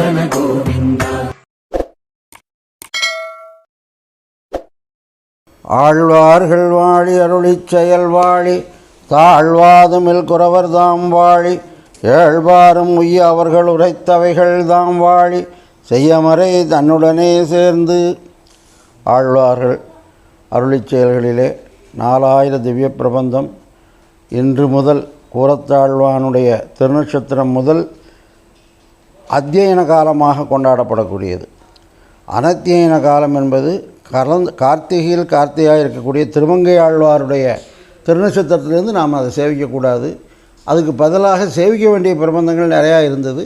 கோவிந்தா ஆழ்வார்கள் வாழி அருளி செயல் வாழி தாழ்வாதுமில் குறவர் தாம் வாழி ஏழ்வாரும் உய்ய அவர்கள் உரைத்தவைகள் தாம் வாழி செய்யமறை தன்னுடனே சேர்ந்து. ஆழ்வார்கள் அருளி செயல்களிலே நாலாயிர திவ்ய பிரபந்தம். இன்று முதல் கூறத்தாழ்வானுடைய திருநட்சத்திரம் முதல் அத்தியன காலமாக கொண்டாடப்படக்கூடியது. அனத்தியன காலம் என்பது கலந்து கார்த்திகையில் கார்த்திகையாக இருக்கக்கூடிய திருமங்கை ஆழ்வாருடைய திருநட்சத்திரத்திலிருந்து நாம் அதை சேவிக்கக்கூடாது. அதுக்கு பதிலாக சேவிக்க வேண்டிய பிரபந்தங்கள் நிறையா இருந்தது.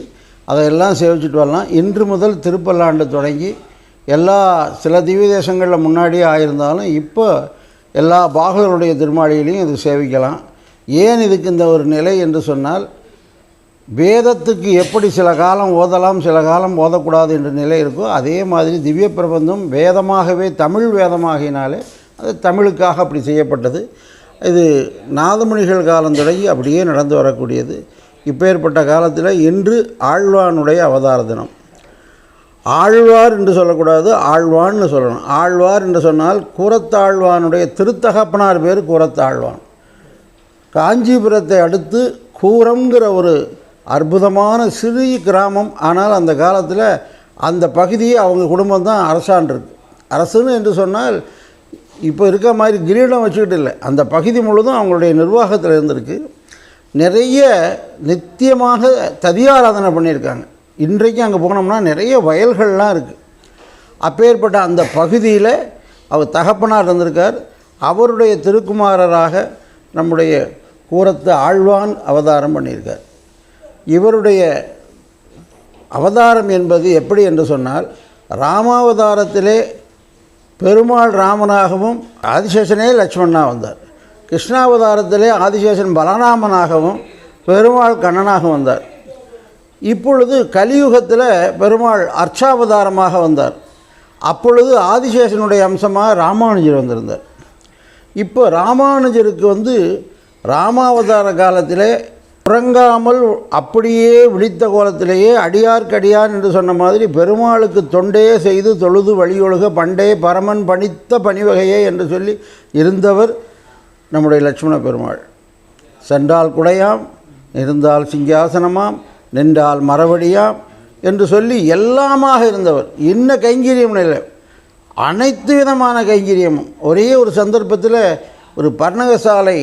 அதையெல்லாம் சேவிச்சுட்டு வரலாம். இன்று முதல் திருப்பல்லாண்டு தொடங்கி எல்லா சில திவ்ய தேசங்களில் முன்னாடியே ஆயிருந்தாலும் இப்போ எல்லா பாகர்களுடைய திருமாளிகளையும் இது சேவிக்கலாம். ஏன் இதுக்கு இந்த ஒரு நிலை என்று சொன்னால் வேதத்துக்கு எப்படி சில காலம் ஓதலாம் சில காலம் ஓதக்கூடாது என்ற நிலை இருக்கோ அதே மாதிரி திவ்ய பிரபந்தம் வேதமாகவே தமிழ் வேதமாகினாலே அது தமிழுக்காக அப்படி செய்யப்பட்டது. இது நாதமணிகள் காலம் தொடங்கி அப்படியே நடந்து வரக்கூடியது. இப்பேற்பட்ட காலத்தில் இன்று ஆழ்வானுடைய அவதார தினம். ஆழ்வார் என்று சொல்லக்கூடாது ஆழ்வான்னு சொல்லணும். ஆழ்வார் என்று சொன்னால் கூரத்தாழ்வானுடைய திருத்தகப்பனார் பேர் கூரத்தாழ்வான். காஞ்சிபுரத்தை அடுத்து கூரங்கிற ஒரு அற்புதமான சிறிய கிராமம். ஆனால் அந்த காலத்தில் அந்த பகுதியை அவங்க குடும்பம் தான் அரசாண்டிருக்கு. அரசுன்னு என்று சொன்னால் இப்போ இருக்க மாதிரி கிரீடம் வச்சுக்கிட்டு இல்லை. அந்த பகுதி முழுதும் அவங்களுடைய நிர்வாகத்தில் இருந்திருக்கு. நிறைய நித்தியமாக ததியாராதனை பண்ணியிருக்காங்க. இன்றைக்கு அங்கே போனோம்னா நிறைய வயல்கள்லாம் இருக்குது அப்பேற்பட்ட அந்த பகுதியில் அவர் தகப்பனார் இருந்திருக்கார். அவருடைய திருக்குமாரராக நம்முடைய கூரத்து ஆழ்வான் அவதாரம் பண்ணியிருக்கார். இவருடைய அவதாரம் என்பது எப்படி என்று சொன்னால் ராமாவதாரத்திலே பெருமாள் ராமனாகவும் ஆதிசேஷனே லட்சுமணனாக வந்தார். கிருஷ்ணாவதாரத்திலே ஆதிசேஷன் பலராமனாகவும் பெருமாள் கண்ணனாக வந்தார். இப்பொழுது கலியுகத்தில் பெருமாள் அர்ச்சாவதாரமாக வந்தார். அப்பொழுது ஆதிசேஷனுடைய அம்சமாக ராமானுஜர் வந்திருந்தார். இப்போ ராமானுஜருக்கு வந்து ராமாவதார காலத்திலே உறங்காமல் அப்படியே விழித்த கோலத்திலேயே அடியார்க்கடியார் என்று சொன்ன மாதிரி பெருமாளுக்கு தொண்டே செய்து தொழுது வழியொழுக பண்டே பரமன் பணித்த பணிவகையே என்று சொல்லி இருந்தவர் நம்முடைய லட்சுமண பெருமாள். சென்றால் குடையாம் இருந்தால் சிங்காசனமாம் நின்றால் மரவடியாம் என்று சொல்லி எல்லாமாக இருந்தவர். இன்ன கைங்கரியம் இல்லை. அனைத்து விதமான கைங்கரியமும். ஒரே ஒரு சந்தர்ப்பத்தில் ஒரு பர்ணகசாலை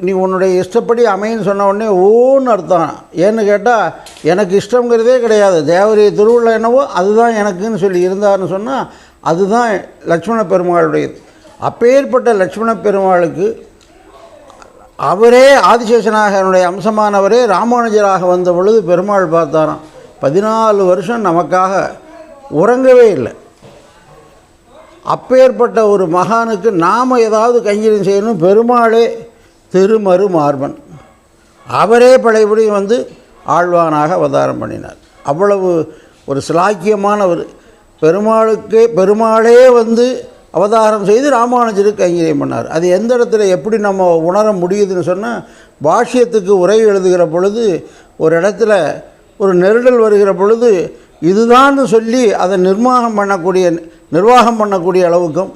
நீ உன்னுடைய இஷ்டப்படி அமைன்னு சொன்ன உடனே ஓன்னு அர்த்தம். ஏன்னு கேட்டால் எனக்கு இஷ்டங்கிறதே கிடையாது. தேவரிய திருவிழா என்னவோ அதுதான் எனக்குன்னு சொல்லி இருந்தார்னு சொன்னால் அதுதான் லட்சுமண பெருமாளுடையது. அப்பேற்பட்ட லட்சுமண பெருமாளுக்கு அவரே ஆதிசேஷனாக என்னுடைய அம்சமானவரே ராமானுஜராக வந்த பொழுது பெருமாள் பார்த்தாராம். பதினாலு வருஷம் நமக்காக உறங்கவே இல்லை. அப்பேற்பட்ட ஒரு மகானுக்கு நாம் ஏதாவது கைங்கரியம் செய்யணும் பெருமாளே திருமரு மார்பன் அவரே பழையபடி வந்து ஆழ்வானாக அவதாரம் பண்ணினார். அவ்வளவு ஒரு சிலாக்கியமானவர் பெருமாளுக்கே பெருமாளுக்கு பெருமாளே வந்து அவதாரம் செய்து ராமானுஜருக்கு கைங்கரியம் பண்ணார். அது எந்த இடத்துல எப்படி நம்ம உணர முடியுதுன்னு சொன்னால் பாஷ்யத்துக்கு உரை எழுதுகிற பொழுது ஒரு இடத்துல ஒரு நெருடல் வருகிற பொழுது இதுதான்னு சொல்லி அதை நிர்வாகம் பண்ணக்கூடிய நிர்வாகம் பண்ணக்கூடிய அளவுக்கும்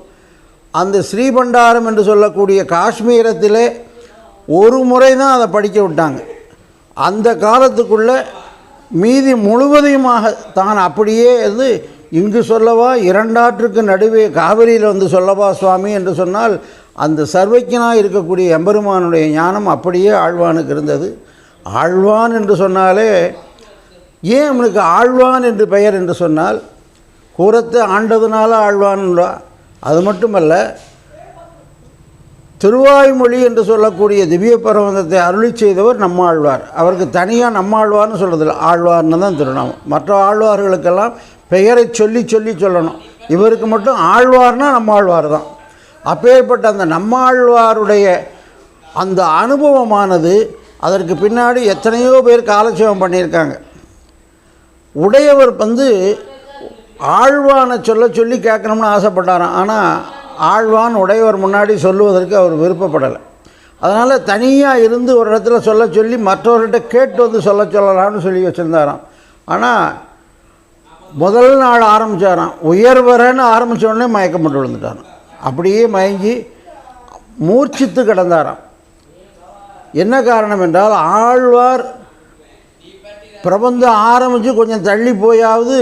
அந்த ஸ்ரீபண்டாரம் என்று சொல்லக்கூடிய காஷ்மீரத்திலே ஒரு முறை தான் அதை படிக்க விட்டாங்க. அந்த காலத்துக்குள்ளே மீதி முழுவதையுமாக தான் அப்படியே வந்து இங்கு சொல்லவா இரண்டாற்றுக்கு நடுவே காவிரியில் வந்து சொல்லவா சுவாமி என்று சொன்னால் அந்த சர்வஜனாக இருக்கக்கூடிய எம்பெருமானுடைய ஞானம் அப்படியே ஆழ்வானுக்கு இருந்தது. ஆழ்வான் என்று சொன்னாலே ஏன் அவனுக்கு ஆழ்வான் என்று பெயர் என்று சொன்னால் கூரத்தை ஆண்டதுனால ஆழ்வான்ன்றா அது மட்டுமல்ல திருவாய்மொழி என்று சொல்லக்கூடிய திவ்ய பிரபந்தத்தை அருளி செய்தவர் நம்மாழ்வார். அவருக்கு தனியாக நம்மாழ்வார்னு சொல்கிறதில்ல ஆழ்வார்னு தான் திருநாமம். மற்ற ஆழ்வார்களுக்கெல்லாம் பெயரை சொல்லி சொல்லி சொல்லணும். இவருக்கு மட்டும் ஆழ்வார்னா நம்மாழ்வார் தான். அப்பேற்பட்ட அந்த நம்மாழ்வாருடைய அந்த அனுபவமானது அதற்கு பின்னாடி எத்தனையோ பேர் காலட்சேபம் பண்ணியிருக்காங்க. உடையவர் வந்து ஆழ்வான சொல்ல சொல்லி கேட்கணும்னு ஆசைப்பட்டாராம். ஆனால் ஆழ்வான் உடையவர் முன்னாடி சொல்லுவதற்கு அவர் விருப்பப்படலை. அதனால் தனியாக இருந்து ஒரு இடத்துல சொல்ல சொல்லி மற்றவர்கிட்ட கேட்டு வந்து சொல்ல சொல்லலாம்னு சொல்லி வச்சுருந்தாராம். ஆனால் முதல் நாள் ஆரம்பித்தாராம் உயர்வரன்னு ஆரம்பித்தோடனே மயக்கம் போட்டு விழுந்துட்டாராம். அப்படியே மயங்கி மூர்ச்சித்து கிடந்தாராம். என்ன காரணம் என்றால் ஆழ்வார் பிரபந்தம் ஆரம்பித்து கொஞ்சம் தள்ளி போயாவது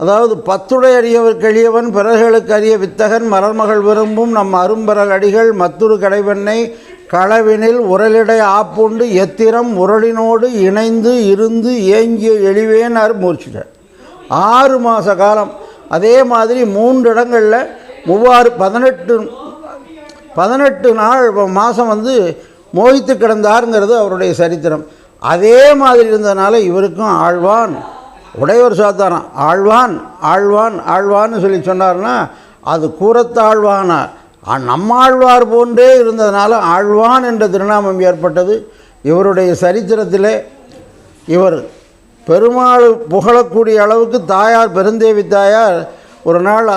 அதாவது பத்துடை அறியவர் கெளியவன் பிறர்களுக்கு அறிய வித்தகன் மலர்மகள் விரும்பும் நம் அரும்பரல் அடிகள் மத்துரு கடைவெண்ணை களவினில் உரலிடை ஆப்புண்டு எத்திரம் உரலினோடு இணைந்து இருந்து ஏங்கிய எளிவேனார் மூர்ச்சிட்டார் ஆறு மாத காலம். அதே மாதிரி மூன்று இடங்களில் மூவாறு பதினெட்டு பதினெட்டு நாள் மாதம் வந்து மோகித்து கிடந்தாருங்கிறது அவருடைய சரித்திரம். அதே மாதிரி இருந்ததுனால இவருக்கும் ஆழ்வான் உடையவர் சாத்தானம் ஆழ்வான் ஆழ்வான் ஆழ்வான்னு சொல்லி சொன்னார்னா அது கூறத்தாழ்வானார் நம்மாழ்வார் போன்றே இருந்ததுனால ஆழ்வான் என்ற திருநாமம் ஏற்பட்டது. இவருடைய சரித்திரத்திலே இவர் பெருமாள் புகழக்கூடிய அளவுக்கு தாயார் பெருந்தேவி தாயார் ஒரு நாள்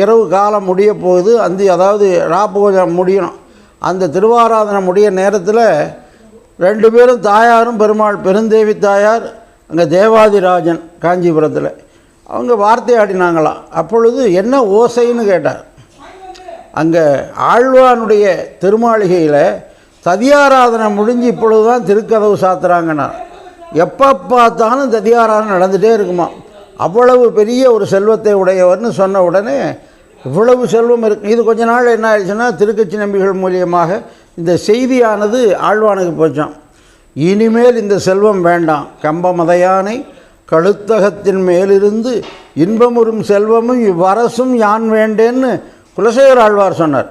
இரவு காலம் முடிய போகுது. அந்த அதாவது ராப்பூஜம் முடியணும். அந்த திருவாராதனை முடிய நேரத்தில் ரெண்டு பேரும் தாயாரும் பெருமாள் பெருந்தேவி தாயார் அங்கே தேவாதிராஜன் காஞ்சிபுரத்தில். அவங்க வார்த்தை ஆடினாங்களாம் அப்பொழுது என்ன ஓசைன்னு கேட்டார். அங்கே ஆழ்வானுடைய திருமாளிகையில் ததியாராதனை முடிஞ்சு இப்பொழுது தான் திருக்கதவு சாத்துறாங்கன்னா எப்போ பார்த்தாலும் ததியாராதனை நடந்துகிட்டே இருக்குமா. அவ்வளவு பெரிய ஒரு செல்வத்தை உடையவர்னு சொன்ன உடனே இவ்வளவு செல்வம் இருக்கு. இது கொஞ்ச நாள் என்ன ஆயிடுச்சுன்னா திருக்கட்சி நம்பிகள் மூலியமாக இந்த செய்தியானது ஆழ்வானுக்கு போச்சான் இனிமேல் இந்த செல்வம் வேண்டாம். கம்பமதையானை கழுத்தகத்தின் மேலிருந்து இன்பமுறும் செல்வமும் இவ்வரசும் யான் வேண்டேன்னு குலசேகர் ஆழ்வார் சொன்னார்.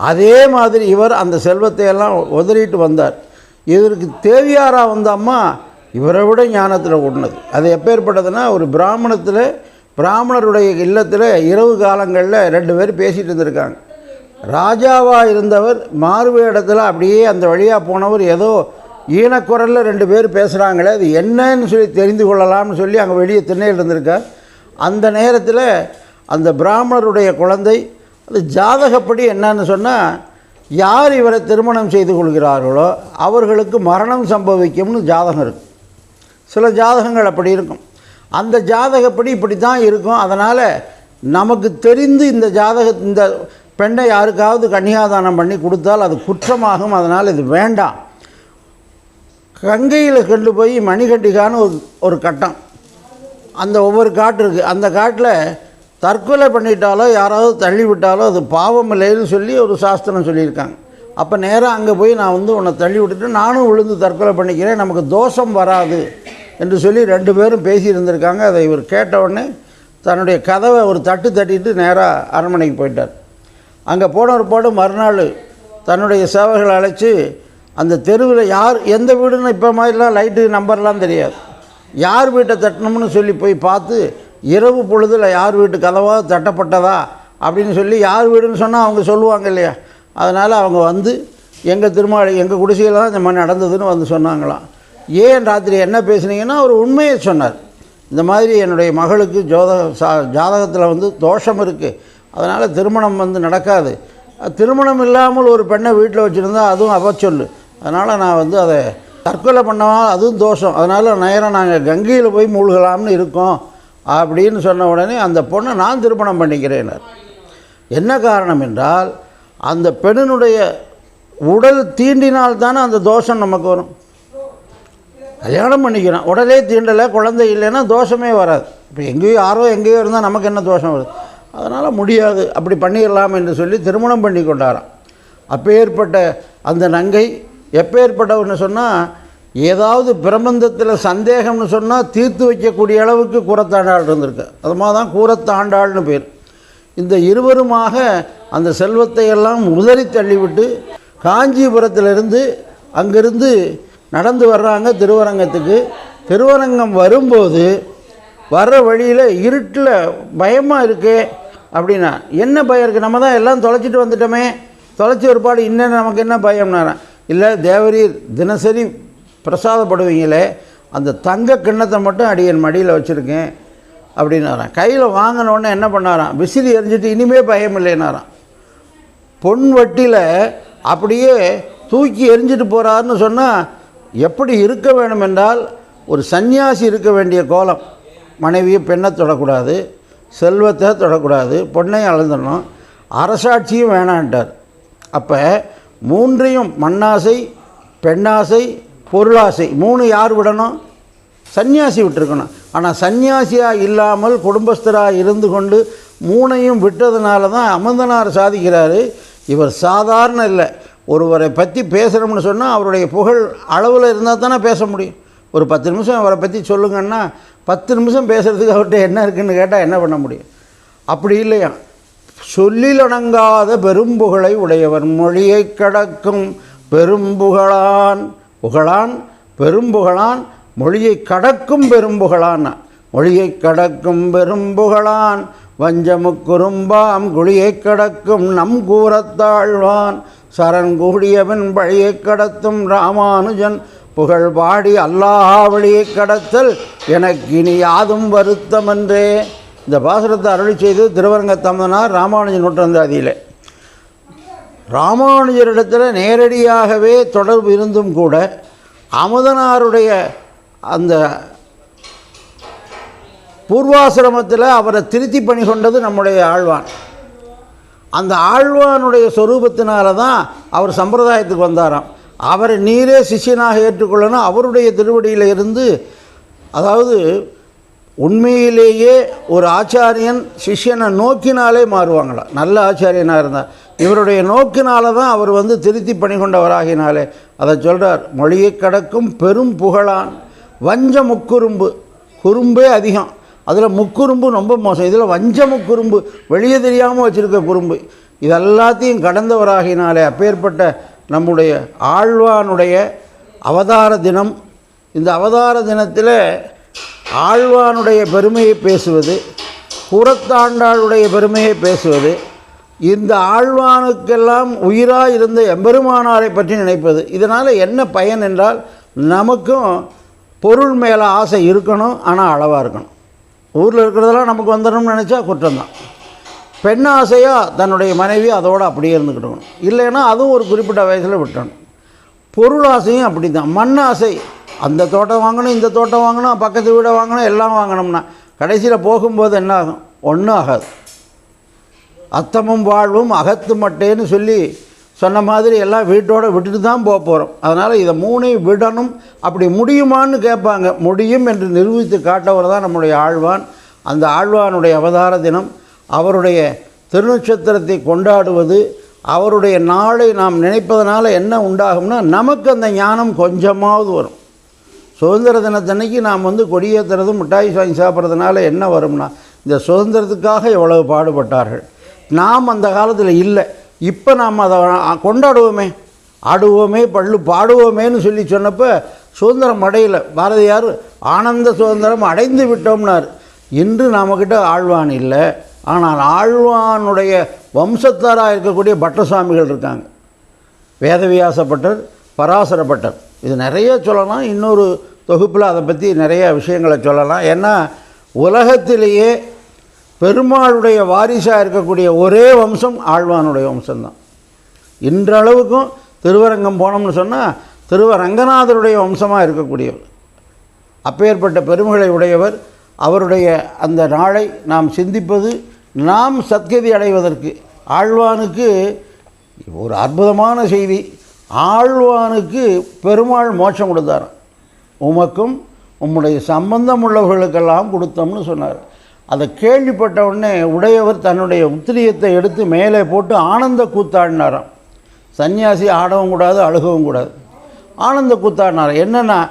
அதே மாதிரி இவர் அந்த செல்வத்தை எல்லாம் உதறிட்டு வந்தார். இதற்கு தேவியாரா வந்த அம்மா இவரை விட ஞானத்தில் கூடினது அது எப்பேற்பட்டதுன்னா ஒரு பிராமணத்தில் பிராமணருடைய இல்லத்தில் இரவு காலங்களில் ரெண்டு பேர் பேசிகிட்டு இருந்திருக்காங்க. ராஜாவாக இருந்தவர் மாறுவேடத்தில் அப்படியே அந்த வழியாக போனவர் ஏதோ ஈனக்குரலில் ரெண்டு பேர் பேசுகிறாங்களே அது என்னன்னு சொல்லி தெரிந்து கொள்ளலாம்னு சொல்லி அங்கே வெளியே திண்ணையில் இருந்திருக்கார். அந்த நேரத்தில் அந்த பிராமணருடைய குழந்தை அது ஜாதகப்படி என்னன்னு சொன்னால் யார் இவரை திருமணம் செய்து கொள்கிறார்களோ அவர்களுக்கு மரணம் சம்பவிக்கும்னு ஜாதகம் இருக்கும் சில ஜாதகங்கள் அப்படி இருக்கும். அந்த ஜாதகப்படி இப்படி தான் இருக்கும். அதனால் நமக்கு தெரிந்து இந்த ஜாதக இந்த பெண்ணை யாருக்காவது கன்னியாதானம் பண்ணி கொடுத்தால் அது குற்றமாகும். அதனால் இது வேண்டாம். கங்கையில் கொண்டு போய் மணிகட்டிக்கான்னு ஒரு ஒரு கட்டம். அந்த ஒவ்வொரு காட்டு இருக்குது அந்த காட்டில் தற்கொலை பண்ணிட்டாலோ யாராவது தள்ளி விட்டாலோ அது பாவம் இல்லைன்னு சொல்லி ஒரு சாஸ்திரம் சொல்லியிருக்காங்க. அப்போ நேராக அங்கே போய் நான் வந்து உன்னை தள்ளி விட்டுட்டு நானும் விழுந்து தற்கொலை பண்ணிக்கிறேன் நமக்கு தோஷம் வராது என்று சொல்லி ரெண்டு பேரும் பேசியிருந்திருக்காங்க. அதை இவர் கேட்ட உடனே தன்னுடைய கதவை ஒரு தட்டு தட்டிட்டு நேராக அரண்மனைக்கு போயிட்டார். அங்கே போன ஒரு பாடு மறுநாள் தன்னுடைய சேவைகளை அழைச்சி அந்த தெருவில் யார் எந்த வீடுன்னு இப்போ மாதிரிலாம் லைட்டு நம்பர்லாம் தெரியாது. யார் வீட்டை தட்டணும்னு சொல்லி போய் பார்த்து இரவு பொழுதில் யார் வீட்டு கதவாக தட்டப்பட்டதா அப்படின்னு சொல்லி யார் வீடுன்னு சொன்னால் அவங்க சொல்லுவாங்க இல்லையா? அதனால் அவங்க வந்து எங்கள் திருமாளி எங்கள் குடிசையில் தான் இந்த மாதிரி நடந்ததுன்னு வந்து சொன்னாங்களாம். ஏன் ராத்திரி என்ன பேசுனீங்கன்னா அவர் உண்மையை சொன்னார். இந்த மாதிரி என்னுடைய மகளுக்கு ஜோதக சா ஜாதகத்தில் வந்து தோஷம் இருக்குது அதனால் திருமணம் வந்து நடக்காது. திருமணம் இல்லாமல் ஒரு பெண்ணை வீட்டில் வச்சுருந்தா அதுவும் அவச்சொல்லு அதனால் நான் வந்து அதை தற்கொலை பண்ணவா அதுவும் தோஷம். அதனால் நேரம் நாங்கள் கங்கையில் போய் மூழ்கலாம்னு இருக்கோம் அப்படின்னு சொன்ன உடனே அந்த பொண்ணை நான் திருமணம் பண்ணிக்கிறேனர் என்ன காரணம் என்றால் அந்த பெண்ணினுடைய உடல் தீண்டினால் தானே அந்த தோஷம் நமக்கு வரும். கல்யாணம் பண்ணிக்கிறோம். உடலே தீண்டலை குழந்தை இல்லைன்னா தோஷமே வராது. இப்போ எங்கேயோ யாரோ எங்கேயோ இருந்தால் நமக்கு என்ன தோஷம் வருது? அதனால் முடியாது. அப்படி பண்ணிடலாம் என்று சொல்லி திருமணம் பண்ணி கொண்டாராம் அப்பேற்பட்ட அந்த நங்கை எப்பேற்பட்டவன்னு சொன்னால் ஏதாவது பிரபந்தத்தில் சந்தேகம்னு சொன்னால் தீர்த்து வைக்கக்கூடிய அளவுக்கு கூரத்தாண்டாள் இருந்திருக்கு. அது மாதிரி தான் கூரத்தாண்டாள்னு பேர். இந்த இருவருமாக அந்த செல்வத்தை எல்லாம் உதறி தள்ளிவிட்டு காஞ்சிபுரத்திலிருந்து அங்கிருந்து நடந்து வர்றாங்க திருவரங்கத்துக்கு. திருவரங்கம் வரும்போது வர்ற வழியில் இருட்டில் பயமாக இருக்கே அப்படின்னா என்ன பயம் இருக்குது நம்ம தான் எல்லாம் தொலைச்சிட்டு வந்துட்டோமே. தொலைச்சி ஒருபாடு இன்னும் நமக்கு என்ன பயம்னாரன் இல்லை தேவரீர் தினசரி பிரசாதப்படுவீங்களே அந்த தங்க கிண்ணத்தை மட்டும் அடியன் மடியில் வச்சுருக்கேன் அப்படின்னாராம். கையில் வாங்கினோடனே என்ன பண்ணாராம்? விசிறி எரிஞ்சிட்டு இனிமே பயம் இல்லைனாராம். பொன் வட்டியில் அப்படியே தூக்கி எரிஞ்சிட்டு போகிறாருன்னு சொன்னால் எப்படி இருக்க வேணும் என்றால் ஒரு சந்நியாசி இருக்க வேண்டிய கோலம். மனைவியை பெண்ணை தொடக்கூடாது செல்வத்தை தொடக்கூடாது பொண்ணையும் அளந்துடணும் அரசாட்சியும் வேணான்ட்டார். அப்போ மூன்றையும் மண்ணாசை பெண்ணாசை பொருளாசை மூணு யார் விடணும்? சந்நியாசி விட்டுருக்கணும். ஆனால் சந்நியாசியாக இல்லாமல் குடும்பஸ்தராக இருந்து கொண்டு மூணையும் விட்டதுனால தான் அமர்ந்தனார் சாதிக்கிறாரு. இவர் சாதாரண இல்லை. ஒருவரை பற்றி பேசுகிறோம்னு சொன்னால் அவருடைய புகழ் அளவில் இருந்தால் தானே பேச முடியும். ஒரு பத்து நிமிஷம் அவரை பற்றி சொல்லுங்கன்னா பத்து நிமிஷம் பேசுகிறதுக்கு அவர்கிட்ட என்ன இருக்குன்னு கேட்டால் என்ன பண்ண முடியும்? அப்படி இல்லையா? சொல்லிலடங்காத பெரும்புகழை உடையவர் மொழியை கடக்கும் பெரும்புகழான். புகழான் பெரும்புகழான் மொழியை கடக்கும் பெரும்புகழான். மொழியை கடக்கும் பெரும்புகழான். வஞ்சமுக்குறும்பாம் குழியை கடக்கும் நம் கூறத்தாழ்வான் சரண் கூடியவன் வழியை கடத்தும் ராமானுஜன். புகழ் பாடி அல்லாஹாவளியை கடத்தல் எனக்கு இனி யாதும் வருத்தமன்றே இந்த பாசுரத்தை அருளி செய்து திருவரங்க தமதனார் ராமானுஜன் நூற்றந்தாதியில் ராமானுஜரிடத்தில் நேரடியாகவே தொடர்பு இருந்தும் கூட அமுதனாருடைய அந்த பூர்வாசிரமத்தில் அவரை திருத்தி பணி கொண்டது நம்முடைய ஆழ்வான். அந்த ஆழ்வானுடைய சொரூபத்தினால தான் அவர் சம்பிரதாயத்துக்கு வந்தாராம். அவரை நீரே சிஷ்யனாக ஏற்றுக்கொள்ளணும் அவருடைய திருவடியில் இருந்து அதாவது உண்மையிலேயே ஒரு ஆச்சாரியன் சிஷ்யனை நோக்கினாலே மாறுவாங்களாம் நல்ல ஆச்சாரியனாக இருந்தால் இவருடைய நோக்கினால தான் அவர் வந்து திருத்தி பணி கொண்டவராகினாலே. அதை சொல்கிறார் மொழியை கடக்கும் பெரும் புகழான். வஞ்ச முக்குறும்பு. குறும்பே அதிகம். அதில் முக்குறும்பு ரொம்ப மோசம். இதில் வஞ்ச முக்குறும்பு வெளியே தெரியாமல் வச்சுருக்க குறும்பு. இது எல்லாத்தையும் கடந்தவராகினாலே அப்பேற்பட்ட நம்முடைய ஆழ்வானுடைய அவதார தினம். இந்த அவதார தினத்தில் ஆழ்வானுடைய பெருமையை பேசுவது புறத்தாண்டாளுடைய பெருமையை பேசுவது இந்த ஆழ்வானுக்கெல்லாம் உயிராக இருந்த எம்பெருமானாரை பற்றி நினைப்பது இதனால் என்ன பயன் என்றால் நமக்கும் பொருள் மேலே ஆசை இருக்கணும் ஆனால் அளவாக இருக்கணும். ஊரில் இருக்கிறதெல்லாம் நமக்கு வந்துடணும்னு நினச்சா குற்றம்தான். பெண் ஆசையாக தன்னுடைய மனைவி அதோடு அப்படியே இருந்துக்கிட்டணும் இல்லைன்னா அதுவும் ஒரு குறிப்பிட்ட வயசில் விட்டணும் பொருள் ஆசையும் அப்படி தான் மண் ஆசை அந்த தோட்டம் வாங்கணும் இந்த தோட்டம் வாங்கணும் பக்கத்து வீடை வாங்கணும் எல்லாம் வாங்கணும்னா கடைசியில் போகும்போது என்ன ஆகும்? ஒன்றும் ஆகாது. அத்தமும் வாழ்வும் அகத்து மட்டேன்னு சொல்லி சொன்ன மாதிரி எல்லாம் வீட்டோடு விட்டுட்டு தான் போக போகிறோம் அதனால் இதை மூணையும் விடணும். அப்படி முடியுமான்னு கேட்பாங்க. முடியும் என்று நிரூபித்து காட்டவர் தான் நம்முடைய ஆழ்வான். அந்த ஆழ்வானுடைய அவதார தினம் அவருடைய திருநட்சத்திரத்தை கொண்டாடுவது அவருடைய நாளை நாம் நினைப்பதனால் என்ன உண்டாகும்னா நமக்கு அந்த ஞானம் கொஞ்சமாவது வரும். சுதந்திர தினத்தன்னைக்கு நாம் வந்து கொடியேற்றுறதும் மிட்டாய் வாங்கி சாப்பிட்றதுனால என்ன வரும்னா இந்த சுதந்திரத்துக்காக எவ்வளவு பாடுபட்டார்கள். நாம் அந்த காலத்தில் இல்லை. இப்போ நாம் அதை கொண்டாடுவோமே. ஆடுவோமே பள்ளு பாடுவோமேன்னு சொல்லி சொன்னப்போ சுதந்திரம் அடையல. பாரதியார் ஆனந்த சுதந்திரம் அடைந்து விட்டோம்னார். இன்று நம்மக்கிட்ட ஆழ்வான் இல்லை. ஆனால் ஆழ்வானுடைய வம்சத்தாராக இருக்கக்கூடிய பட்டசாமிகள் இருக்காங்க. வேதவியாசப்பட்டர் பராசரப்பட்டர். இது நிறைய சொல்லலாம். இன்னொரு தொகுப்பில் அதை பற்றி நிறைய விஷயங்களை சொல்லலாம். ஏன்னா உலகத்திலேயே பெருமாளுடைய வாரிசாக இருக்கக்கூடிய ஒரே வம்சம் ஆழ்வானுடைய வம்சம்தான். இன்றளவுக்கும் திருவரங்கம் போனோம்னு சொன்னால் திருவரங்கநாதருடைய வம்சமாக இருக்கக்கூடியவர். அப்பேற்பட்ட பெருமைகளை உடையவர். அவருடைய அந்த நாளை நாம் சிந்திப்பது நாம் சத்கதி அடைவதற்கு ஆழ்வானுக்கு ஒரு அற்புதமான செய்தி. ஆழ்வானுக்கு பெருமாள் மோட்சம் கொடுத்தார். உமக்கும் உம்முடைய சம்பந்தம் உள்ளவர்களுக்கெல்லாம் கொடுத்தோம்னு சொன்னார். அதை கேள்விப்பட்ட உடனே உடையவர் தன்னுடைய உத்திரியத்தை எடுத்து மேலே போட்டு ஆனந்த கூத்தாடினாராம். சன்னியாசி ஆடவும் கூடாது அழுகவும் கூடாது. ஆனந்த கூத்தாடினார். என்னென்னா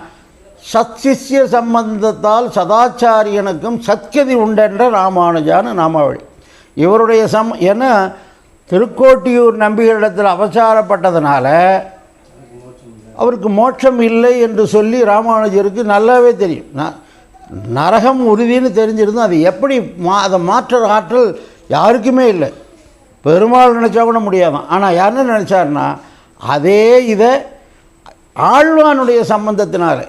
சத்சிஷ்ய சம்பந்தத்தால் சதாச்சாரியனுக்கும் சத்கதி உண்டென்ற ராமானுஜான நாமாவளி. இவருடைய சம் ஏன்னா திருக்கோட்டியூர் நம்பிகளிடத்தில் அவசாரப்பட்டதுனால அவருக்கு மோட்சம் இல்லை என்று சொல்லி ராமானுஜருக்கு நல்லாவே தெரியும். நரகம் உறுதின்னு தெரிஞ்சிருந்தும் அது எப்படி மா அதை மாற்ற ஆற்றல் யாருக்குமே இல்லை. பெருமாள் நினச்சா கூட முடியாதான் ஆனால் யாருன்னு நினச்சாருன்னா அதே இதை ஆழ்வானுடைய சம்பந்தத்தினால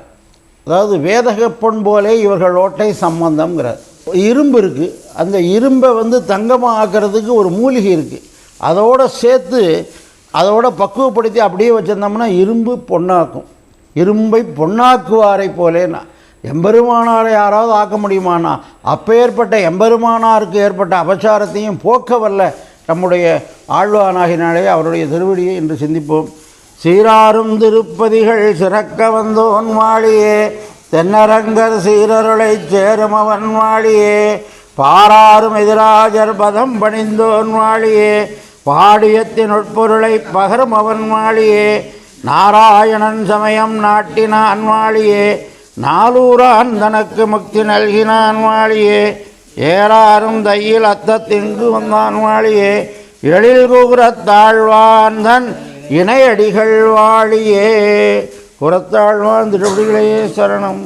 அதாவது வேதகப்பொன் போலே இவர்கள் ஓட்டை சம்பந்தம்ங்கிறார். இரும்பு இருக்குது அந்த இரும்பை வந்து தங்கமாக ஆக்கிறதுக்கு ஒரு மூலிகை இருக்குது அதோடு சேர்த்து அதோட பக்குவப்படுத்தி அப்படியே வச்சிருந்தோம்னா இரும்பு பொண்ணாக்கும். இரும்பை பொன்னாக்குவாரை போலேனா. எம்பெருமானாரை யாராவது ஆக்க முடியுமானா? அப்பேற்பட்ட எம்பெருமானாருக்கு ஏற்பட்ட அபச்சாரத்தையும் போக்க வல்ல நம்முடைய ஆழ்வானாகினாலே அவருடைய திருவடியை இன்று சிந்திப்போம். சீராரும் திருப்பதிகள் சிறக்க வந்தோன் வாழியே தென்னரங்கர் சீரருளைச் சேரும் அவன் வாழியே பாராரும் எதிராஜர் பதம் பணிந்தோன் வாழியே பாடியத்தின் உட்பொருளை பகரும் அவன் வாழியே நாராயணன் சமயம் நாட்டினான் வாழியே நாலூரான் தனக்கு முக்தி நல்கினான் வாழியே ஏறாரும் தையில் அத்தத்திங்கு வந்தான் வாழியே எழில் கூறத் தாழ்வான் தன் இணையடிகள் வாழியே. புறத்தாழ்வான் திருப்படிகளே சரணம்.